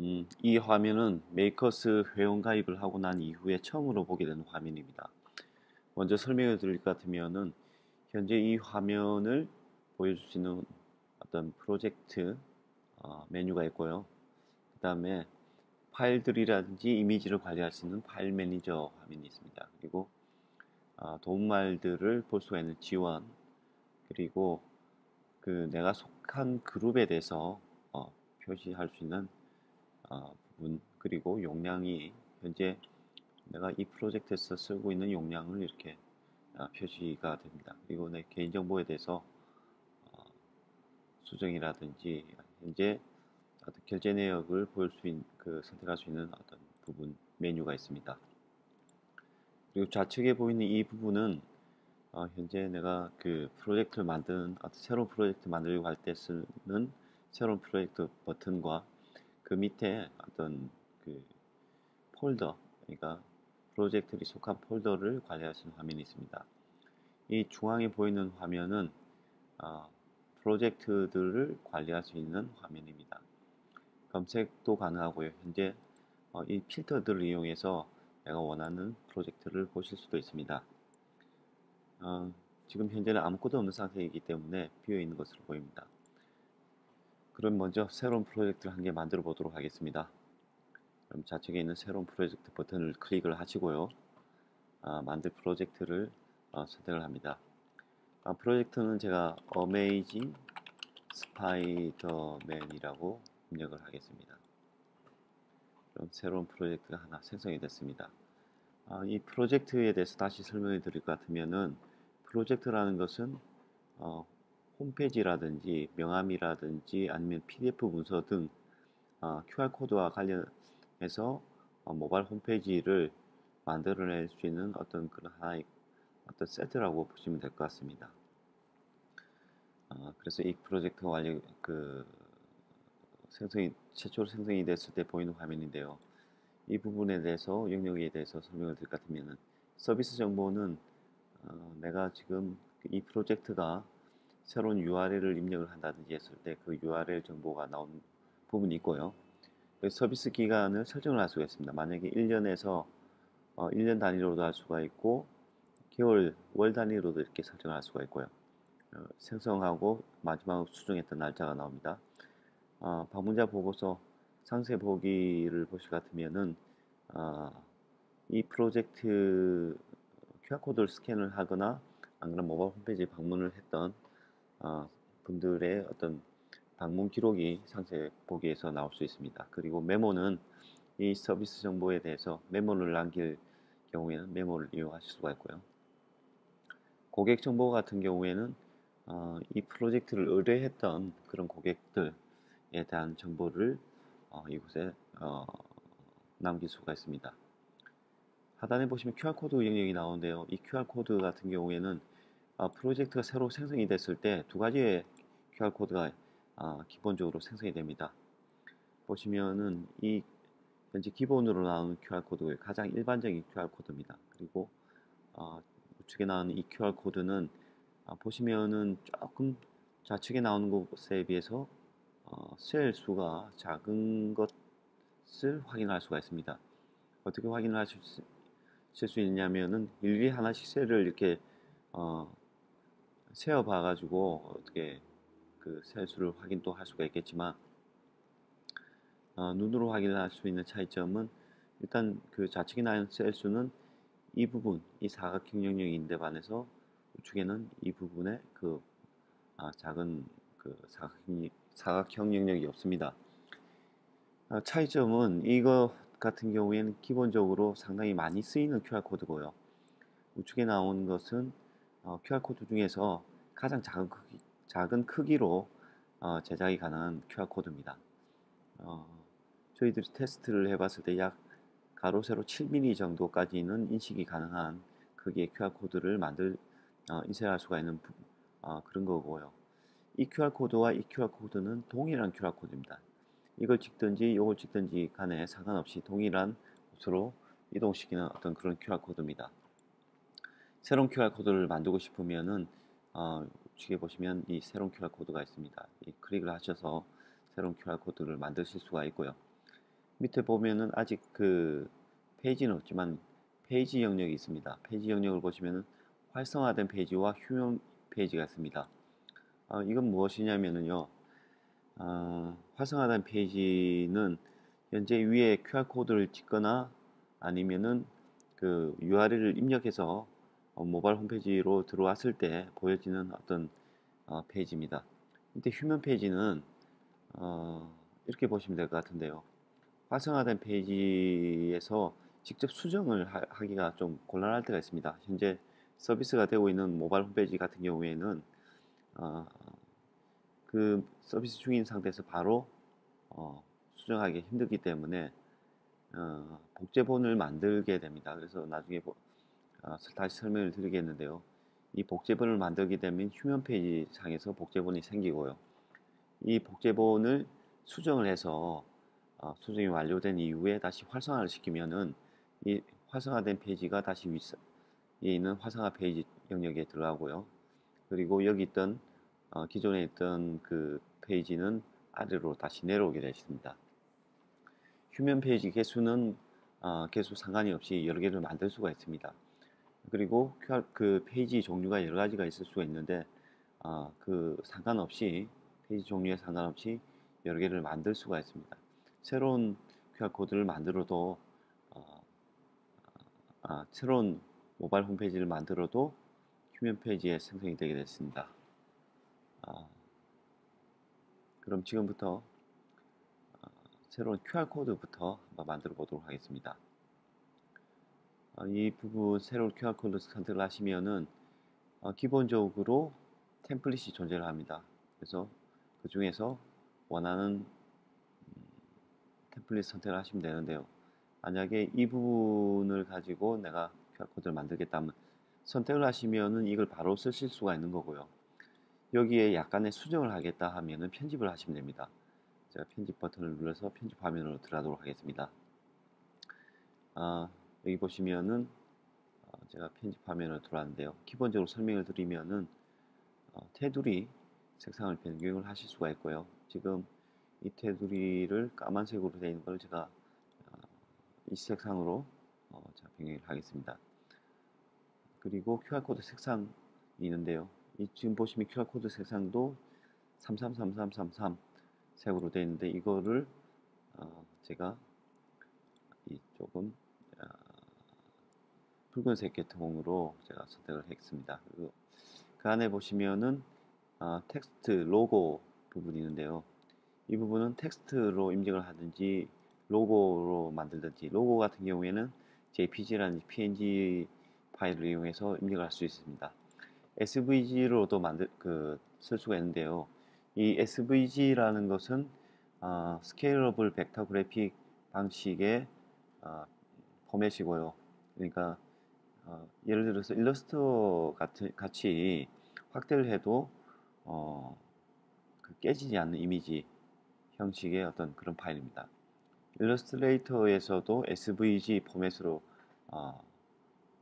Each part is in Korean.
음, 이 화면은 메이커스 회원 가입을 하고 난 이후에 처음으로 보게 되는 화면입니다. 먼저 설명을 드릴 것 같으면은 현재 이 화면을 보여줄 수 있는 어떤 프로젝트 어, 메뉴가 있고요. 그 다음에 파일들이라든지 이미지를 관리할 수 있는 파일 매니저 화면이 있습니다. 그리고 어, 도움말들을 볼 수가 있는 지원 그리고 그 내가 속한 그룹에 대해서 어, 표시할 수 있는 어, 부분 그리고 용량이 현재 내가 이 프로젝트에서 쓰고 있는 용량을 이렇게 어, 표시가 됩니다. 그리고 내 개인정보에 대해서 어, 수정이라든지 현재 어떤 결제 내역을 보일 수 있는 그 선택할 수 있는 어떤 부분 메뉴가 있습니다. 그리고 좌측에 보이는 이 부분은 어, 현재 내가 그 프로젝트를 만든 새로운 프로젝트 만들려고 할 때 쓰는 새로운 프로젝트 버튼과 그 밑에 어떤 그 폴더 그러니까 프로젝트에 속한 폴더를 관리할 수 있는 화면이 있습니다. 이 중앙에 보이는 화면은 어, 프로젝트들을 관리할 수 있는 화면입니다. 검색도 가능하고요. 현재 어, 이 필터들을 이용해서 내가 원하는 프로젝트를 보실 수도 있습니다. 어, 지금 현재는 아무것도 없는 상태이기 때문에 비어 있는 것으로 보입니다. 그럼 먼저 새로운 프로젝트를 한 개 만들어 보도록 하겠습니다. 그럼 좌측에 있는 새로운 프로젝트 버튼을 클릭을 하시고요. 아, 만들 프로젝트를 어, 선택을 합니다. 아, 프로젝트는 제가 어메이징 스파이더맨이라고 입력을 하겠습니다. 그럼 새로운 프로젝트가 하나 생성이 됐습니다. 아, 이 프로젝트에 대해서 다시 설명해 드릴 것 같으면은 프로젝트라는 것은 어, 홈페이지라든지 명함이라든지 아니면 PDF 문서 등 어, QR코드와 관련해서 어, 모바일 홈페이지를 만들어낼 수 있는 어떤 그런 하나의 어떤 세트라고 보시면 될 것 같습니다. 어, 그래서 이 프로젝트가 완료 그 생성이 최초로 생성이 됐을 때 보이는 화면인데요. 이 부분에 대해서 영역에 대해서 설명을 드릴 것 같으면은 서비스 정보는 어, 내가 지금 이 프로젝트가 새로운 URL을 입력을 한다든지 했을 때 그 URL 정보가 나온 부분이 있고요. 그 서비스 기간을 설정을 할 수가 있습니다. 만약에 1년에서 어, 1년 단위로도 할 수가 있고 개월, 월 단위로도 이렇게 설정을 할 수가 있고요. 어, 생성하고 마지막으로 수정했던 날짜가 나옵니다. 어, 방문자 보고서 상세 보기를 보실 것 같으면은 어, 이 프로젝트 QR코드를 스캔을 하거나 안 그러면 모바일 홈페이지에 방문을 했던 어, 분들의 어떤 방문 기록이 상세 보기에서 나올 수 있습니다. 그리고 메모는 이 서비스 정보에 대해서 메모를 남길 경우에는 메모를 이용하실 수가 있고요. 고객 정보 같은 경우에는 어, 이 프로젝트를 의뢰했던 그런 고객들에 대한 정보를 어, 이곳에 어, 남길 수가 있습니다. 하단에 보시면 QR코드 영역이 나오는데요. 이 QR코드 같은 경우에는 어, 프로젝트가 새로 생성이 됐을 때 두 가지의 QR코드가 어, 기본적으로 생성이 됩니다. 보시면은 이 현재 기본으로 나오는 QR코드가 가장 일반적인 QR코드입니다. 그리고 어, 우측에 나오는 이 QR코드는 어, 보시면은 조금 좌측에 나오는 것에 비해서 어, 셀 수가 작은 것을 확인할 수가 있습니다. 어떻게 확인을 하실 수, 수 있냐면은 일일이 하나씩 셀을 이렇게 어, 세어 봐 가지고 어떻게 그 셀수를 확인 또할 수가 있겠지만 어, 눈으로 확인할 수 있는 차이점은 일단 그 좌측에 나온 셀수는 이 부분 이 사각형 영역인데 반해서 우측에는 이 부분에 그 아, 작은 그 사각형, 사각형 영역이 없습니다. 아, 차이점은 이거 같은 경우에는 기본적으로 상당히 많이 쓰이는 QR코드고요. 우측에 나온 것은 어, QR코드 중에서 가장 작은, 크기, 작은 크기로 어, 제작이 가능한 QR코드입니다. 어, 저희들이 테스트를 해봤을 때 약 가로 세로 7mm 정도까지는 인식이 가능한 크기의 QR코드를 만들 어, 인쇄할 수가 있는 어, 그런 거고요. 이 QR코드와 이 QR코드는 동일한 QR코드입니다. 이걸 찍든지 이걸 찍든지 간에 상관없이 동일한 곳으로 이동시키는 어떤 그런 QR코드입니다. 새로운 QR코드를 만들고 싶으면은 어, 우측에 보시면 이 새로운 QR코드가 있습니다. 이 클릭을 하셔서 새로운 QR코드를 만드실 수가 있고요. 밑에 보면은 아직 그 페이지는 없지만 페이지 영역이 있습니다. 페이지 영역을 보시면은 활성화된 페이지와 휴면 페이지가 있습니다. 어, 이건 무엇이냐면요. 어, 활성화된 페이지는 현재 위에 QR 코드를 찍거나 아니면은 그 URL을 입력해서 어, 모바일 홈페이지로 들어왔을 때 보여지는 어떤 어, 페이지입니다. 이때 휴면 페이지는 어, 이렇게 보시면 될 것 같은데요. 활성화된 페이지에서 직접 수정을 하, 기가 좀 곤란할 때가 있습니다. 현재 서비스가 되고 있는 모바일 홈페이지 같은 경우에는 어, 그 서비스 중인 상태에서 바로 어, 수정하기 힘들기 때문에 어, 복제본을 만들게 됩니다. 그래서 나중에 다시 설명을 드리겠는데요. 이 복제본을 만들게 되면 휴면 페이지 상에서 복제본이 생기고요. 이 복제본을 수정을 해서 어, 수정이 완료된 이후에 다시 활성화를 시키면은 이 활성화된 페이지가 다시 위 있는 활성화 페이지 영역에 들어가고요. 그리고 여기 있던 어, 기존에 있던 그 페이지는 아래로 다시 내려오게 되어 있습니다. 휴면 페이지 개수는 어, 개수 상관이 없이 여러 개를 만들 수가 있습니다. 그리고 QR 그 페이지 종류가 여러 가지가 있을 수가 있는데 어, 그 상관없이 페이지 종류에 상관없이 여러 개를 만들 수가 있습니다. 새로운 QR 코드를 만들어도 어, 아, 새로운 모바일 홈페이지를 만들어도 휴면 페이지에 생성이 되게 됐습니다. 아, 그럼 지금부터 아, 새로운 QR 코드부터 한번 만들어 보도록 하겠습니다. 아, 이 부분 새로운 QR 코드 선택을 하시면은 어, 기본적으로 템플릿이 존재를 합니다. 그래서 그 중에서 원하는 음, 템플릿 선택을 하시면 되는데요. 만약에 이 부분을 가지고 내가 QR코드를 만들겠다면 선택을 하시면은 이걸 바로 쓰실 수가 있는 거고요. 여기에 약간의 수정을 하겠다 하면은 편집을 하시면 됩니다. 제가 편집 버튼을 눌러서 편집 화면으로 들어가도록 하겠습니다. 아, 여기 보시면은 어, 제가 편집 화면으로 들어왔는데요. 기본적으로 설명을 드리면은 어, 테두리 색상을 변경을 하실 수가 있고요. 지금 이 테두리를 까만색으로 되어 있는 걸 제가 어, 이 색상으로 어, 변경을 하겠습니다. 그리고 QR코드 색상이 있는데요. 이 지금 보시면 QR코드 색상도 333333 색으로 되어 있는데 이거를 어, 제가 이 조금 어, 붉은색 계통으로 제가 선택을 했습니다. 그리고 그 안에 보시면은 어, 텍스트 로고 부분이 있는데요. 이 부분은 텍스트로 입력을 하든지 로고로 만들든지 로고 같은 경우에는 JPG라는 PNG 파일을 이용해서 입력을 할 수 있습니다. SVG로도 만들 그 쓸 수가 있는데요. 이 SVG라는 것은 어, 스케일러블 벡터 그래픽 방식의 어, 포맷이고요. 그러니까 어, 예를 들어서 일러스트 같은 같이 확대를 해도 어, 그 깨지지 않는 이미지 형식의 어떤 그런 파일입니다. 일러스트레이터에서도 SVG 포맷으로 어,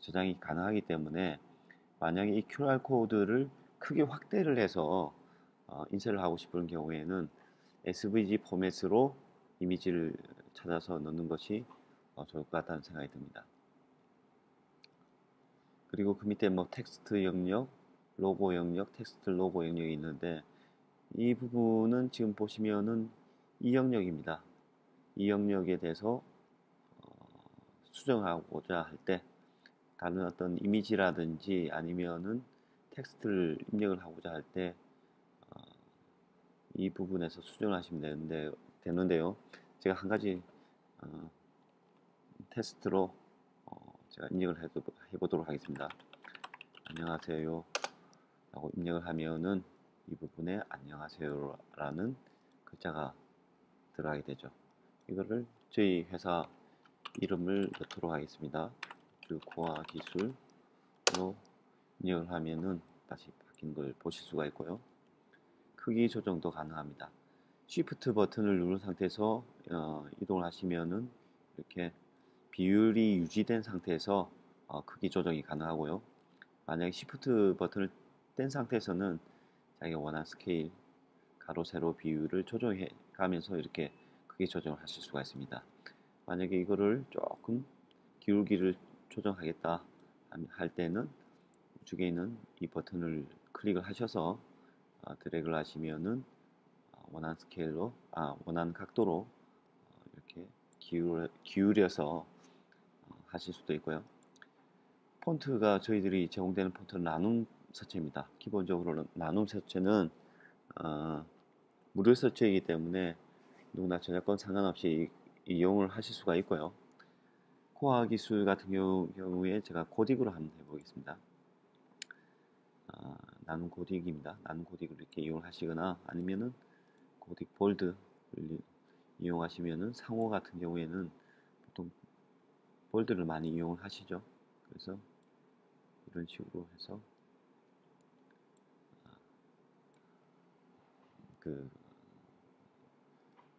저장이 가능하기 때문에 만약에 이 QR 코드를 크게 확대를 해서 어, 인쇄를 하고 싶은 경우에는 SVG 포맷으로 이미지를 찾아서 넣는 것이 어, 좋을 것 같다는 생각이 듭니다. 그리고 그 밑에 뭐 텍스트 영역, 로고 영역, 텍스트 로고 영역이 있는데 이 부분은 지금 보시면은 이 영역입니다. 이 영역에 대해서 어, 수정하고자 할 때 다른 어떤 이미지라든지 아니면은 텍스트를 입력을 하고자 할 때이 어, 부분에서 수정을 하시면 되는데, 되는데요. 제가 한 가지 어, 테스트로 어, 제가 입력을 해, 해보도록 하겠습니다. 안녕하세요 라고 입력을 하면은 이 부분에 안녕하세요 라는 글자가 들어가게 되죠. 이거를 저희 회사 이름을 넣도록 하겠습니다. 그 고아 기술로 입력을 하면은 다시 바뀐 걸 보실 수가 있고요. 크기 조정도 가능합니다. Shift 버튼을 누른 상태에서 어, 이동을 하시면은 이렇게 비율이 유지된 상태에서 어, 크기 조정이 가능하고요. 만약에 Shift 버튼을 뗀 상태에서는 자기가 원하는 스케일, 가로, 세로 비율을 조정해 가면서 이렇게 크기 조정을 하실 수가 있습니다. 만약에 이거를 조금 기울기를 조정하겠다 할 때는 우측에 있는 이 버튼을 클릭을 하셔서 어, 드래그를 하시면은 어, 원하는 스케일로 아 원하는 각도로 어, 이렇게 기울여, 기울여서 어, 하실 수도 있고요. 폰트가 저희들이 제공되는 폰트는 나눔 서체입니다. 기본적으로 나눔 서체는 어, 무료 서체이기 때문에 누구나 저작권 상관없이 이 용을 하실 수가 있고요. 코아 기술 같은 경우, 에 제가 코딕으로 한번 해보겠습니다. 아, 나눔 코딕입니다. 나눔 코딕을 이렇게 이용하시거나 아니면은 코딕 볼드를 이용하시면은 상호 같은 경우에는 보통 볼드를 많이 이용을 하시죠. 그래서 이런 식으로 해서 아, 그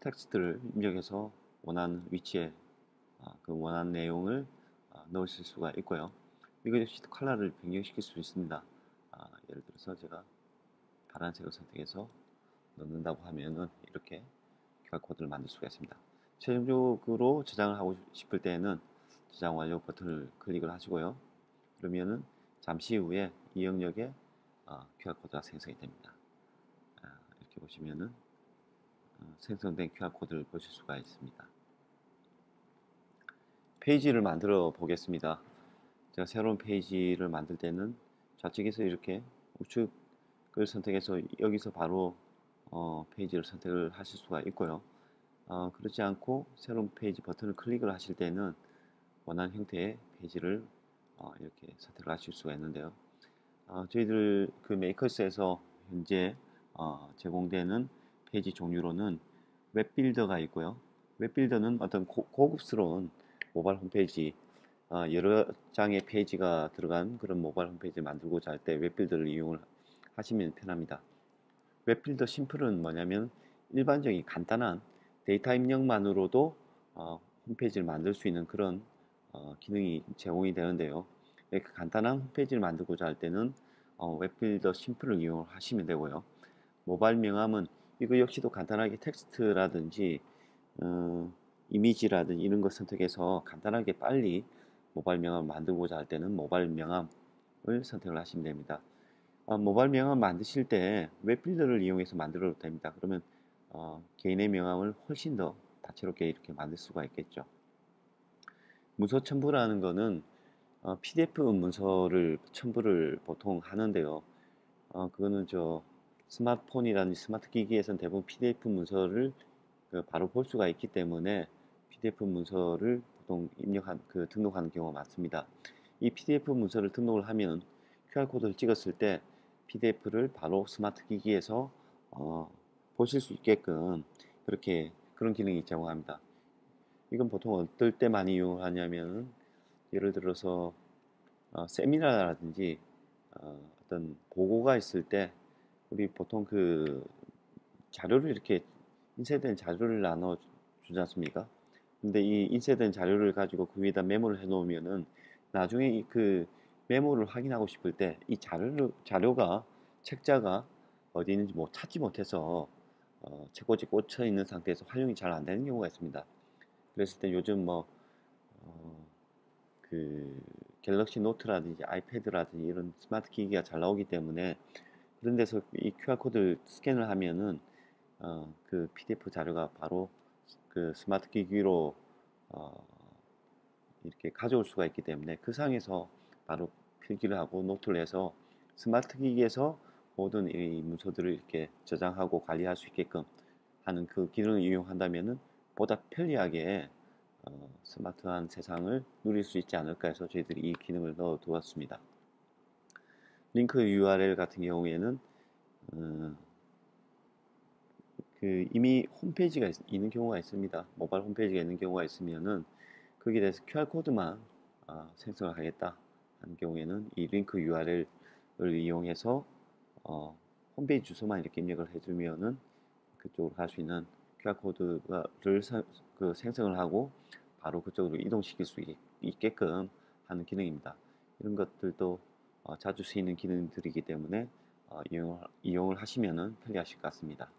텍스트를 입력해서 원하는 위치에 아, 그 원하는 내용을 아, 넣으실 수가 있고요. 이거 역시 컬러를 변경시킬 수 있습니다. 아, 예를 들어서 제가 파란색을 선택해서 넣는다고 하면은 이렇게 QR코드를 만들 수가 있습니다. 최종적으로 저장을 하고 싶을 때는 저장 완료 버튼을 클릭을 하시고요. 그러면은 잠시 후에 이 영역에 어, QR코드가 생성이 됩니다. 이렇게 보시면은 어, 생성된 QR코드를 보실 수가 있습니다. 페이지를 만들어 보겠습니다. 제가 새로운 페이지를 만들 때는 좌측에서 이렇게 우측을 선택해서 여기서 바로 어, 페이지를 선택을 하실 수가 있고요. 어, 그렇지 않고 새로운 페이지 버튼을 클릭을 하실 때는 원하는 형태의 페이지를 어, 이렇게 선택을 하실 수가 있는데요. 어, 저희들 그 메이커스에서 현재 어, 제공되는 페이지 종류로는 웹빌더가 있고요. 웹빌더는 어떤 고, 급스러운 모바일 홈페이지 어, 여러 장의 페이지가 들어간 그런 모바일 홈페이지 만들고자 할 때 웹빌더를 이용을 하시면 편합니다. 웹빌더 심플은 뭐냐면 일반적인 간단한 데이터 입력만으로도 어, 홈페이지를 만들 수 있는 그런 어, 기능이 제공이 되는데요. 그 간단한 홈페이지를 만들고자 할 때는 어, 웹빌더 심플을 이용하시면 되고요. 모바일 명함은 이거 역시도 간단하게 텍스트라든지 어, 이미지라든지 이런 것 선택해서 간단하게 빨리 모바일 명함을 만들고자 할 때는 모바일 명함을 선택을 하시면 됩니다. 어, 모바일 명함 만드실 때 웹빌더를 이용해서 만들어도 됩니다. 그러면 어, 개인의 명함을 훨씬 더 다채롭게 이렇게 만들 수가 있겠죠. 문서 첨부라는 거는 어, PDF 문서를 첨부를 보통 하는데요. 어, 그거는 저 스마트폰이라든지 스마트 기기에서는 대부분 PDF 문서를 그 바로 볼 수가 있기 때문에 PDF 문서를 보통 입력한 그 등록하는 경우가 많습니다. 이 PDF 문서를 등록을 하면 QR 코드를 찍었을 때 PDF를 바로 스마트 기기에서 어, 보실 수 있게끔 그렇게 그런 기능이 제공합니다. 이건 보통 어떨 때 많이 이용하냐면 예를 들어서 어, 세미나라든지 어, 어떤 보고가 있을 때 우리 보통 그 자료를 이렇게 인쇄된 자료를 나눠 주지 않습니까? 근데 이 인쇄된 자료를 가지고 그 위에다 메모를 해 놓으면은 나중에 그 메모를 확인하고 싶을 때 이 자료를 자료가 책자가 어디 있는지 뭐 찾지 못해서 어, 책꽂이 꽂혀 있는 상태에서 활용이 잘 안 되는 경우가 있습니다. 그랬을 때 요즘 뭐, 어, 그, 갤럭시 노트라든지 아이패드라든지 이런 스마트 기기가 잘 나오기 때문에 그런 데서 이 QR코드를 스캔을 하면은, 어, 그 PDF 자료가 바로 그 스마트 기기로, 어, 이렇게 가져올 수가 있기 때문에 그 상에서 바로 필기를 하고 노트를 해서 스마트 기기에서 모든 이 문서들을 이렇게 저장하고 관리할 수 있게끔 하는 그 기능을 이용한다면은 보다 편리하게 어, 스마트한 세상을 누릴 수 있지 않을까 해서 저희들이 이 기능을 넣어 두었습니다. 링크 URL 같은 경우에는 어, 그 이미 홈페이지가 있, 는 경우가 있습니다. 모바일 홈페이지가 있는 경우가 있으면은 거기에 대해서 QR 코드만 어, 생성을 하겠다 하는 경우에는 이 링크 URL을 이용해서 어, 홈페이지 주소만 이렇게 입력을 해주면은 그쪽으로 갈 수 있는 QR코드를 그 생성을 하고 바로 그쪽으로 이동시킬 수 있게끔 하는 기능입니다. 이런 것들도 어, 자주 쓰이는 기능들이기 때문에 어, 이용을, 이용을 하시면 편리하실 것 같습니다.